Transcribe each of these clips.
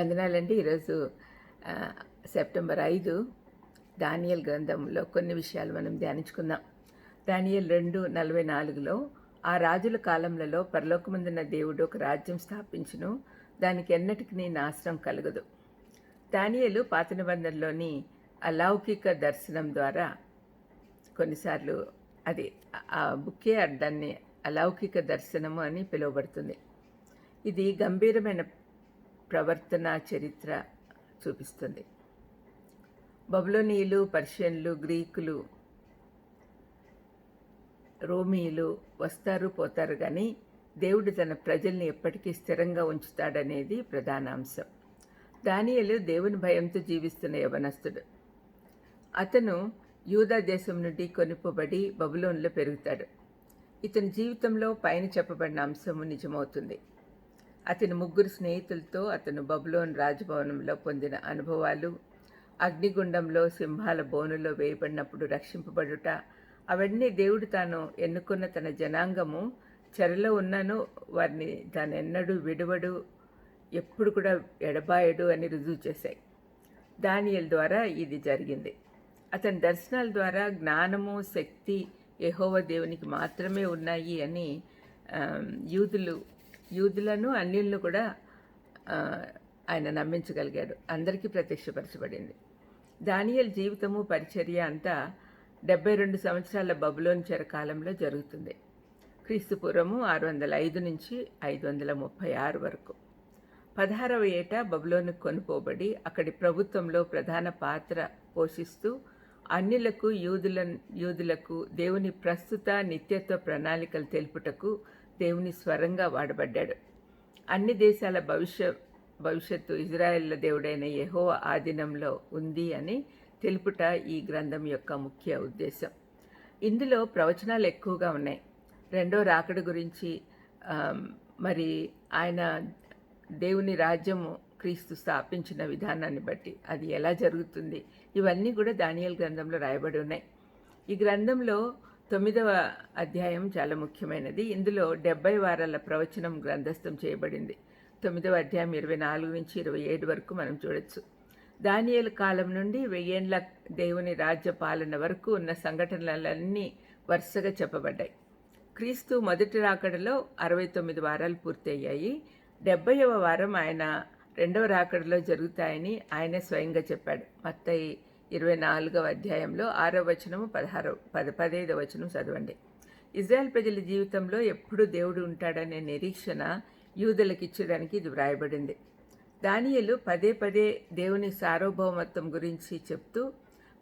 వందనాలండి. ఈరోజు సెప్టెంబర్ ఐదు దానియల్ గ్రంథంలో కొన్ని విషయాలు మనం ధ్యానించుకుందాం. దానియల్ రెండు నలభై నాలుగులో ఆ రాజుల కాలంలో పరలోకమందున్న దేవుడు ఒక రాజ్యం స్థాపించును దానికి ఎన్నటికి నాశనం కలగదు. దానియలు పాత నిబంధనలోని అలౌకిక దర్శనం ద్వారా కొన్నిసార్లు అది ఆ బుక్కే దాన్ని అలౌకిక దర్శనము అని పిలువబడుతుంది. ఇది గంభీరమైన ప్రవర్తన చరిత్ర చూపిస్తుంది. బబులోనీయులు పర్షియన్లు గ్రీకులు రోమీయులు వస్తారు పోతారు కానీ దేవుడు తన ప్రజల్ని ఎప్పటికీ స్థిరంగా ఉంచుతాడనేది ప్రధాన అంశం. దానియలు దేవుని భయంతో జీవిస్తున్న యవనస్తుడు. అతను యూదా దేశం నుండి కొనుపబడి బబులోన్లో పెరుగుతాడు. ఇతని జీవితంలో పైన చెప్పబడిన అంశము నిజమవుతుంది. అతని ముగ్గురు స్నేహితులతో అతను బబులోన్ రాజభవనంలో పొందిన అనుభవాలు. అగ్నిగుండంలో సింహాల బోనులో వేయబడినప్పుడు రక్షింపబడుట అవన్నీ దేవుడు తాను ఎన్నుకున్న తన జనాంగము. చెరలో ఉన్నను వారిని తానెన్నడూ విడువడు ఎప్పుడు కూడా ఎడబాయడు అని రుజువు చేశాయి. దానియల్ ద్వారా ఇది జరిగింది. అతని దర్శనాల ద్వారా జ్ఞానము శక్తి యహోవ దేవునికి మాత్రమే ఉన్నాయి అని యూదులు యూదులను అన్యులను కూడా ఆయన నమ్మించగలిగాడు. అందరికీ ప్రత్యక్షపరచబడింది. దానియల్ జీవితము పరిచర్య అంతా డెబ్బై రెండు సంవత్సరాల బబులోని చెర కాలంలో జరుగుతుంది. క్రీస్తు పూర్వము ఆరు వందల ఐదు నుంచి ఐదు వందల ముప్పై ఆరు వరకు. పదహారవ ఏట బబులోను కొనుకోబడి అక్కడి ప్రభుత్వంలో ప్రధాన పాత్ర పోషిస్తూ అన్యులకు యూదుల యూదులకు దేవుని ప్రస్తుత నిత్యత్వ ప్రణాళికలు తెలుపుటకు దేవుని స్వరంగా వాడబడ్డాడు. అన్ని దేశాల భవిష్య భవిష్యత్తు ఇజ్రాయెల్ల దేవుడైన యహో ఆధీనంలో ఉంది అని తెలుపుట ఈ గ్రంథం యొక్క ముఖ్య ఉద్దేశం. ఇందులో ప్రవచనాలు ఎక్కువగా ఉన్నాయి. రెండో రాకడ గురించి మరి ఆయన దేవుని రాజ్యము క్రీస్తు స్థాపించిన విధానాన్ని బట్టి అది ఎలా జరుగుతుంది? ఇవన్నీ కూడా దానియల్ గ్రంథంలో రాయబడి ఉన్నాయి. ఈ గ్రంథంలో తొమ్మిదవ అధ్యాయం చాలా ముఖ్యమైనది. ఇందులో డెబ్బై వారాల ప్రవచనం గ్రంథస్థం చేయబడింది. తొమ్మిదవ అధ్యాయం ఇరవై నాలుగు నుంచి ఇరవై ఏడు వరకు మనం చూడొచ్చు. దానియల కాలం నుండి వెయ్యేండ్ల దేవుని రాజ్య పాలన వరకు ఉన్న సంఘటనలన్నీ వరుసగా చెప్పబడ్డాయి. క్రీస్తు మొదటి రాకడలో అరవై తొమ్మిది వారాలు పూర్తయ్యాయి. డెబ్బైవ వారం ఆయన రెండవ రాకడలో జరుగుతాయని ఆయనే స్వయంగా చెప్పాడు. మత్తయి ఇరవై నాలుగవ అధ్యాయంలో ఆరో వచనము పదహారో పద పదైదవ వచనం చదవండి. ఇజ్రాయెల్ ప్రజల జీవితంలో ఎప్పుడు దేవుడు ఉంటాడనే నిరీక్షణ యూదులకు ఇచ్చడానికి ఇది వ్రాయబడింది. దానియలు పదే పదే దేవుని సార్వభౌమత్వం గురించి చెప్తూ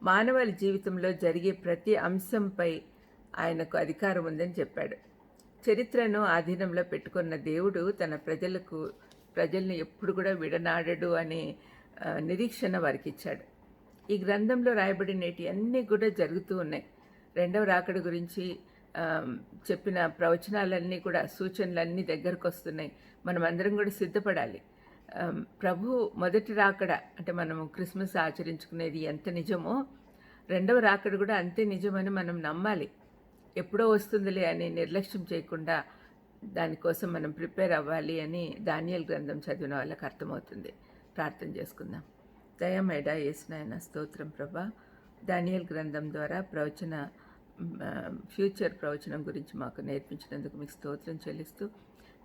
మానవాళి జీవితంలో జరిగే ప్రతి అంశంపై ఆయనకు అధికారం ఉందని చెప్పాడు. చరిత్రను ఆధీనంలో పెట్టుకున్న దేవుడు తన ప్రజలకు ప్రజల్ని ఎప్పుడు కూడా విడనాడడు అనే నిరీక్షణ వారికి ఇచ్చాడు. ఈ గ్రంథంలో రాయబడినటి అన్నీ కూడా జరుగుతూ ఉన్నాయి. రెండవ రాకడ గురించి చెప్పిన ప్రవచనాలన్నీ కూడా సూచనలన్నీ దగ్గరకు వస్తున్నాయి. మనం అందరం కూడా సిద్ధపడాలి. ప్రభు మొదటి రాకడ అంటే మనము క్రిస్మస్ ఆచరించుకునేది ఎంత నిజమో రెండవ రాకడ కూడా అంతే నిజమని మనం నమ్మాలి. ఎప్పుడో వస్తుందిలే అని నిర్లక్ష్యం చేయకుండా దానికోసం మనం ప్రిపేర్ అవ్వాలి అని దానియల్ గ్రంథం చదివిన వాళ్ళకి అర్థమవుతుంది. ప్రార్థన చేసుకుందాం. దయమేడ ఏసునాయన స్తోత్రం ప్రభా. దానియల్ గ్రంథం ద్వారా ప్రవచన ఫ్యూచర్ ప్రవచనం గురించి మాకు నేర్పించినందుకు మీకు స్తోత్రం చెల్లిస్తూ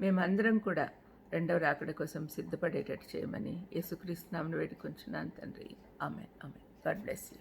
మేమందరం కూడా రెండవ రాకడ కోసం సిద్ధపడేటట్టు చేయమని యేసుక్రీస్తు నామను వేడుకొంచున్నాను తండ్రి. ఆమె ఆమె గాడ్ బ్లెస్ యూ.